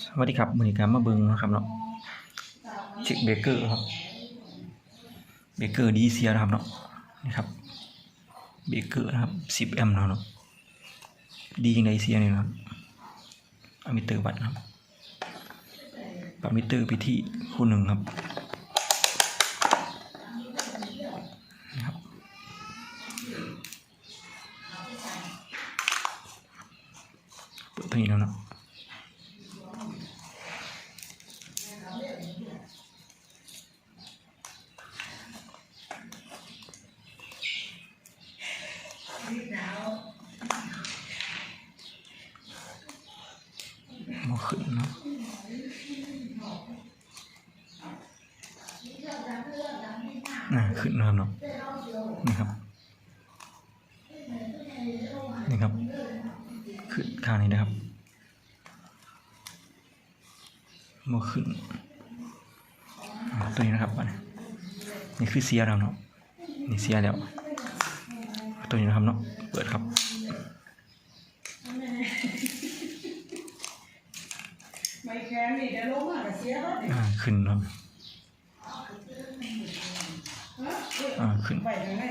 สวัสดีครับมือนี้การมาเบิ่งนะครับเนาะเช็คเบเกอร์ครับเบเกอร์ดีเซียนะครับเนาะนี่ครับเบเกอร์นะครับสิบแอมป์เนาะเนาะดีจริงไดเซียนี่นะครับอะมิเตอร์วัดนะครับปรับมิเตอร์ไปที่คู่หนึ่งครับนะครับเปิดตัวนี้แล้วเนาะ มาขึ้นเนาะน่าขึ้นนะครับเนาะนี่ครับ นี่ครับ ขึ้นข้างนี้นะครับมาขึ้นตัวนี้นะครับอันนี้นี่คือเสียแล้วเนาะนี่เสียแล้ว ตัวนี้นะครับเนาะเปิดครับไม่แข็งนี่เดี๋ยวลงมาก็เสียรถนี่อ่าขึ้นครับฮะอ่าขึ้นไปทางไหน